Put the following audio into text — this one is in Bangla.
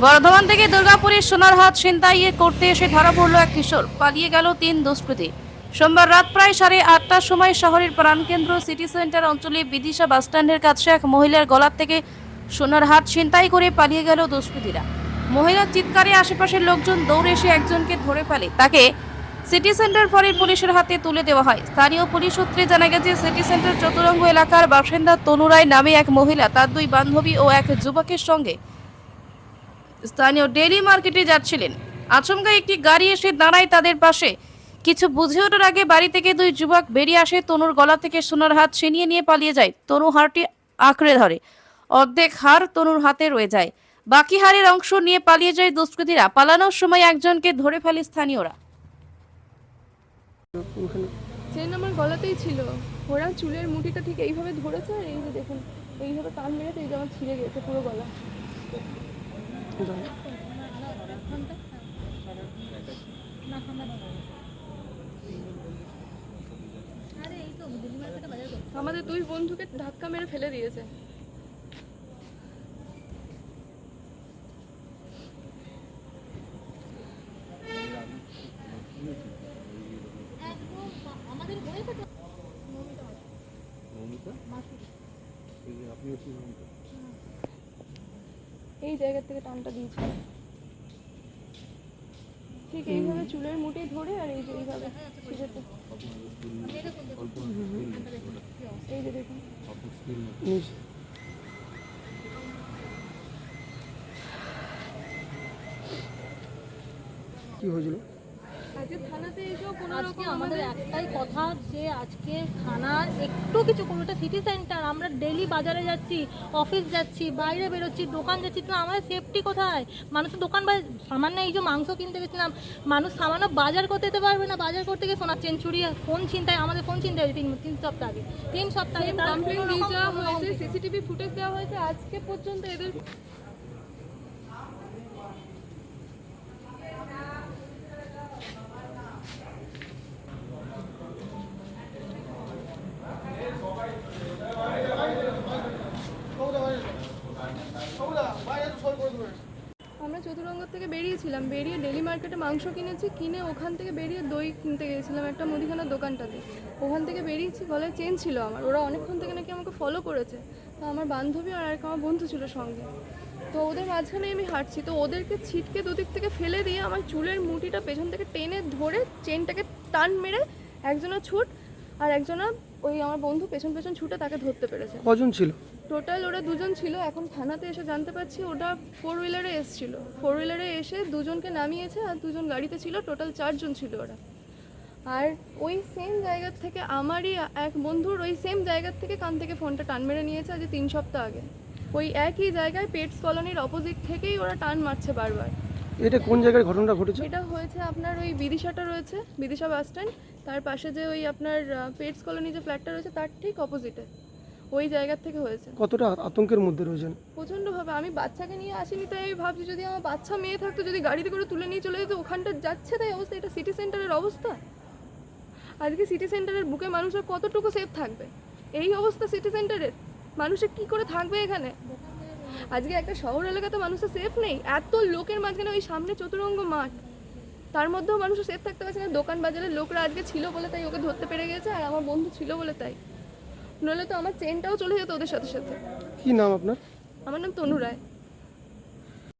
বর্ধমান থেকে দুর্গাপুরের সোনার হাত ছিনতাইয়ে করতে এসে ধরা পড়ল এক কিশোর। পালিয়ে গেল তিন দুষ্কৃতী। সোমবার রাত প্রায় সাড়ে আটটার সময় শহরের প্রাণকেন্দ্র সিটি সেন্টার অঞ্চলে বিদিশা বাসস্ট্যান্ডের কাছে এক মহিলার গলার থেকে সোনার হাত ছিনতাই করে পালিয়ে গেল দুষ্কৃতীরা। মহিলার চিৎকারে আশেপাশের লোকজন দৌড়ে এসে একজনকে ধরে ফেলে। তাকে সিটি সেন্টার ফরের পুলিশের হাতে তুলে দেওয়া হয়। স্থানীয় পুলিশ সূত্রে জানা গেছে, সিটি সেন্টার চতুরঙ্গ এলাকার বাসিন্দা তনুরায় নামে এক মহিলা, তার দুই বান্ধবী ও এক যুবকের সঙ্গে স্থানীয় ডেলি মার্কেটে যাচ্ছিলেন। আচমকা একটি গাড়ি এসে দাঁড়ায় তাদের পাশে। কিছু বুঝে ওঠার আগে বাড়ি থেকে দুই যুবক বেরিয়ে আসে। তনুর গলা থেকে সোনার হাত ছিনিয়ে নিয়ে পালিয়ে যায়। তনু হারটি আঁকড়ে ধরে। অর্ধেক হার তনুর হাতে রয়ে যায়। বাকি হারের অংশ নিয়ে পালিয়ে যায় দুষ্কৃতীরা। পালানোর সময় একজনকে ধরে ফেলে স্থানীয়রা। চেন আমার গলাতেই ছিল। ওরা চুলের মুঠিটা ঠিক এইভাবে ধরেছে? আর এই যে দেখুন, এইভাবে টান মেরেছে, এই যে আমার ছিঁড়ে গেছে পুরো গলা। আমাদের দুই বন্ধুকে ধাক্কা মেরে ফেলে দিয়েছে। এই জায়গা থেকে টানটা দিয়েছে ঠিক এইভাবে চুলের মুটেই ধরে আর এই যে এইভাবে এই যে দেখুন। কি হয়েছিল? আজকে থানাতে এসেও কোনো আজকে রকম আমাদের একটাই কথা যে আজকে থানা একটু কিছু কোনো একটা সিটি সেন্টার আমরা ডেলি বাজারে যাচ্ছি অফিস যাচ্ছি বাইরে বেরোচ্ছি দোকান যাচ্ছি তো আমাদের সেফটি কোথায়? মানুষের দোকান বা সামান্য এই যে মাংস কিনতে গেছিলাম মানুষ সামান্য বাজার করতে যেতে পারবে না বাজার করতে গিয়ে সোনার চেন চুরি ফোন চিন্তায় আমাদের ফোন চিন্তা হয়েছে তিন তিন সপ্তাহ আগে তিন সপ্তাহ আগে কমপ্লেন দিয়ে যাওয়া হয়েছে সিসিটিভি ফুটেজ দেওয়া হয়েছে আজকে পর্যন্ত এদের আমরা চতুরঙ্গ থেকে বেরিয়েছিলাম, বেরিয়ে ডেলি মার্কেটে মাংস কিনেছি, কিনে ওখান থেকে বেরিয়ে দই কিনতে গিয়েছিলাম একটা মুদিখানার দোকানটাতে ওখান থেকে বেরিয়েছি, গলায় চেন ছিল আমার। ওরা অনেকক্ষণ থেকে নাকি আমাকে ফলো করেছে। তো আমার বান্ধবী আর এক আমার বন্ধু ছিল সঙ্গে। তো ওদের মাঝখানে আমি হাঁটছি, তো ওদেরকে ছিটকে দুদিক থেকে ফেলে দিয়ে আমার চুলের মুঠিটা পেছন থেকে টেনে ধরে চেনটাকে টান মেরে একজনা ছুট আর একজনা ওই আমার বন্ধু পেছন পেছন ছুটে তাকে ধরতে পেরেছে। কজন ছিল? টোটাল ওরা দুজন ছিল এখন থানাতে এসে জানতে পারছি ওটা ফোর হুইলারে এসছিল। ফোর হুইলারে এসে দুজনকে নামিয়েছে আর দুজন গাড়িতে ছিল টোটাল চারজন ছিল ওরা। আর ওই সেম জায়গা থেকে আমারই এক বন্ধুর ওই সেম জায়গার থেকে কান থেকে ফোনটা টান মেরে নিয়েছে আজ তিন সপ্তাহ আগে। ওই একই জায়গায় পেটস কলোনির অপোজিট থেকেই ওরা টান মারছে বারবার। এটা কোন জায়গায় ঘটনাটা ঘটেছে? এটা হয়েছে আপনার ওই বিদিশাটা রয়েছে বিদিশা বাস স্ট্যান্ড। তার পাশে যে ওই আপনার পেটস কলোনি যে ফ্ল্যাটটা রয়েছে তার ঠিক অপোজিটে। ওই জায়গার থেকে হয়েছে। কতটা আতঙ্কের মধ্যে রয়েছেন? প্রচণ্ডভাবে। আমি বাচ্চাকে নিয়ে আসিনি তাই আমি ভাবছি যদি আমার বাচ্চা মেয়ে থাকতো যদি গাড়িতে করে তুলে নিয়ে চলে যেত ওখানটা যাচ্ছে তাই অবস্থা। এটা সিটি সেন্টারের অবস্থা। আজকে সিটি সেন্টারের বুকে মানুষের কতটুকু সেফ থাকবে? এই অবস্থা সিটি সেন্টারের মানুষের কি করে থাকবে এখানে? আজকে একটা শহর এলাকা তো মানুষের সেফ নেই। এত লোকের মাঝখানে ওই সামনে চতুরঙ্গ মাঠ। তার মধ্যেও মানুষ সেফ থাকতে পারছে না। দোকান বাজারের লোকরা আজকে ছিল বলে তাই ওকে ধরতে পেরে গেছে আর আমার বন্ধু ছিল বলে তাই। নইলে তো আমার চেনটাও চলে যেত ওদের সাথে সাথে। কি নাম আপনার? আমার নাম তনু রায়।